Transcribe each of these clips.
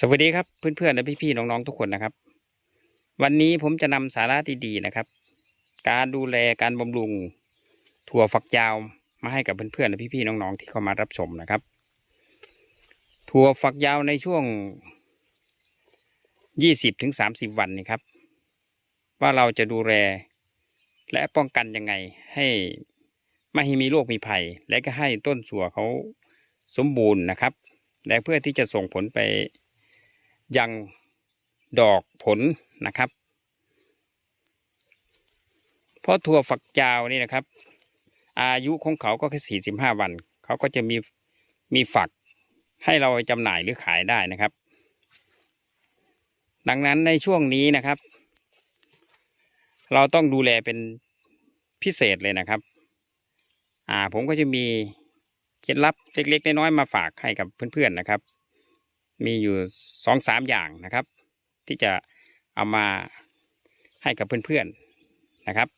สวัสดีครับเพื่อนๆและพี่ๆน้องๆทุกคนนะครับ วันนี้ผมจะนำสาระดีๆนะครับ การดูแลการบำรุงถั่วฝักยาวมาให้กับเพื่อนๆและพี่ๆน้องๆที่เข้ามารับชมนะครับ ถั่วฝักยาวในช่วง 20ถึง30 วันนี่ครับ ว่าเราจะดูแลและป้องกันยังไงให้ไม่ให้มีโรคมีภัย และก็ให้ต้นสัวเขาสมบูรณ์นะครับ และเพื่อที่จะส่งผลไป ยังดอกผลนะครับ เพราะถั่วฝักยาวนี่นะครับ อายุของเขาก็แค่สี่สิบห้าวัน เขาก็จะมีมีฝักให้เราจำหน่ายหรือขายได้นะครับ ดังนั้นในช่วงนี้นะครับ เราต้องดูแลเป็นพิเศษเลยนะครับ อ่าผมก็จะมีเคล็ดลับเล็กๆน้อยๆมาฝากให้กับเพื่อนๆนะครับ มีอยู่สองสามอย่างนะครับ ที่จะเอามาให้กับเพื่อนๆนะครับ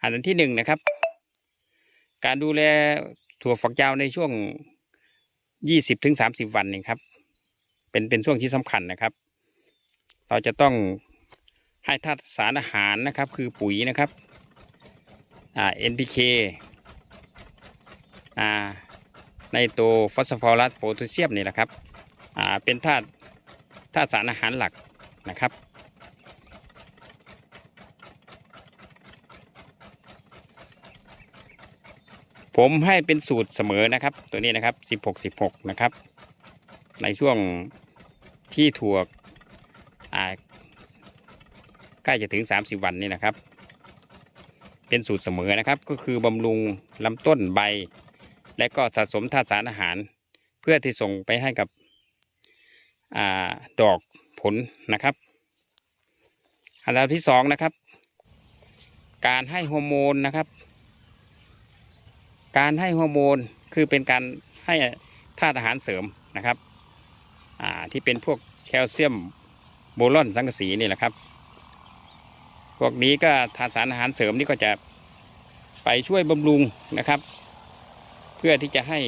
อันที่หนึ่งนะครับ การดูแลถั่วฝักยาวในช่วงยี่สิบถึงสามสิบวันนี่ครับเป็นเป็นช่วงที่สำคัญนะครับ เราจะต้องให้ธาตุสารอาหารนะครับ คือปุ๋ยนะครับอ่า NPK อ่าไนโตรฟอสฟอรัสโพแทสเซียมนี่แหละครับ เป็นธาตุธาตุสารอาหารหลักนะครับ ผมให้เป็นสูตรเสมอนะครับ ตัวนี้นะครับสิบหกสิบหกนะครับ ในช่วงที่ถั่วใกล้จะถึงสามสิบวันนี่นะครับ เป็นสูตรเสมอนะครับ ก็คือบำรุงลำต้นใบ และก็สะสมธาตุสารอาหาร เพื่อที่ส่งไปให้กับ อดอกผลนะครับ อันดับที่สองนะครับ การให้ฮอร์โมนนะครับ การให้ฮอร์โมนคือเป็นการให้ธาตุอาหารเสริมนะครับที่เป็นพวกแคลเซียมโบรอนสังกะสีนี่แหละครับ พวกนี้ก็ธาตุสารอาหารเสริมนี่ก็จะไปช่วยบำรุงนะครับ เพื่อที่จะให้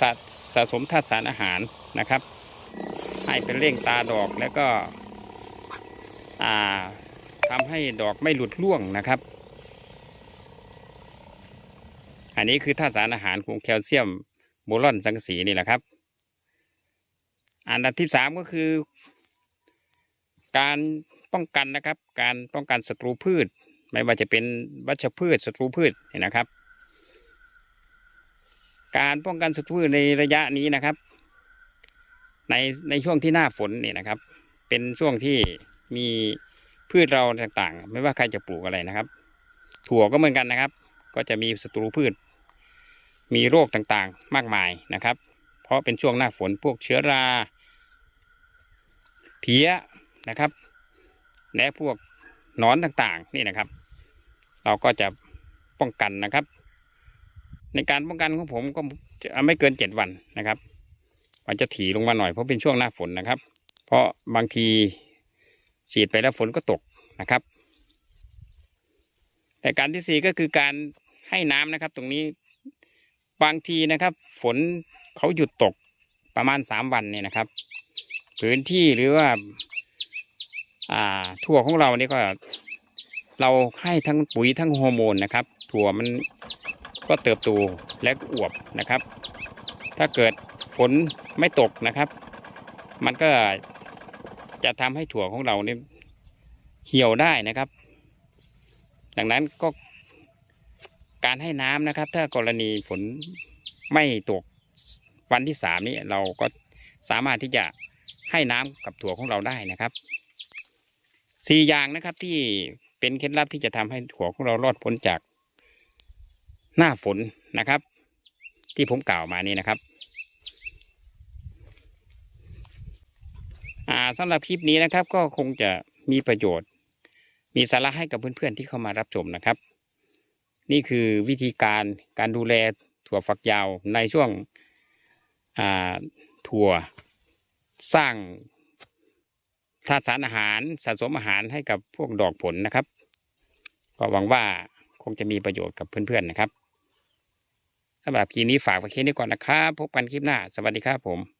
สะสะสมธาตุสารอาหารนะครับ ให้เป็นเร่งตาดอกแล้วก็ทำให้ดอกไม่หลุดร่วงนะครับ อันนี้คือธาตุสารอาหารของแคลเซียมโบรอนสังสีนี่แหละครับ อันดับที่สามก็คือ การป้องกันนะครับ การป้องกันศัตรูพืช ไม่ว่าจะเป็นวัชพืชศัตรูพืชนี่นะครับ การป้องกันศัตรูพืชในระยะนี้นะครับ ในในช่วงที่หน้าฝนเนี่ยนะครับ เป็นช่วงที่มีพืชเราต่างๆ ไม่ว่าใครจะปลูกอะไรนะครับ ถั่วก็เหมือนกันนะครับ ก็จะมีศัตรูพืช มีโรคต่างๆมากมายนะครับ เพราะเป็นช่วงหน้าฝนพวกเชื้อราเพี้ยนะครับ และพวกหนอนต่างๆนี่นะครับ เราก็จะป้องกันนะครับ ในการป้องกันของผมก็จะไม่เกินเจ็ดวันนะครับ มันจะถี่ลงมาหน่อยเพราะเป็นช่วงหน้าฝนนะครับ เพราะบางทีฉีดไปแล้วฝนก็ตกนะครับ แต่การที่สี่ก็คือการให้น้ำนะครับ ตรงนี้บางทีนะครับ ฝนเขาหยุดตกประมาณสามวันเนี่ยนะครับ พื้นที่หรือว่า อ่าถั่วของเราเนี่ก็ เราให้ทั้งปุ๋ยทั้งฮอร์โมนนะครับ ถั่วมันก็เติบโตและอวบนะครับ ถ้าเกิด ฝนไม่ตกนะครับ มันก็จะทำให้ถั่วของเราเนี่ยเหี่ยวได้นะครับ ดังนั้นก็การให้น้ำนะครับ ถ้ากรณีฝนไม่ตกวันที่สามนี้เราก็สามารถที่จะให้น้ำกับถั่วของเราได้นะครับสี่อย่างนะครับที่เป็นเคล็ดลับที่จะทำให้ถั่วของเรารอดพ้นจากหน้าฝนนะครับ ที่ผมกล่าวมานี้นะครับ อ่า สำหรับคลิปนี้นะครับ ก็คงจะมีประโยชน์ มีสาระให้กับเพื่อนๆที่เข้ามารับชมนะครับ นี่คือวิธีการการดูแลถั่วฝักยาวในช่วงถั่วสร้างธาตุสารอาหารสะสมอาหารให้กับพวกดอกผลนะครับ ก็หวังว่าคงจะมีประโยชน์กับเพื่อนๆนะครับสำหรับคลิปนี้ฝากไว้แค่นี้ก่อนนะครับ พบกันคลิปหน้า สวัสดีครับผม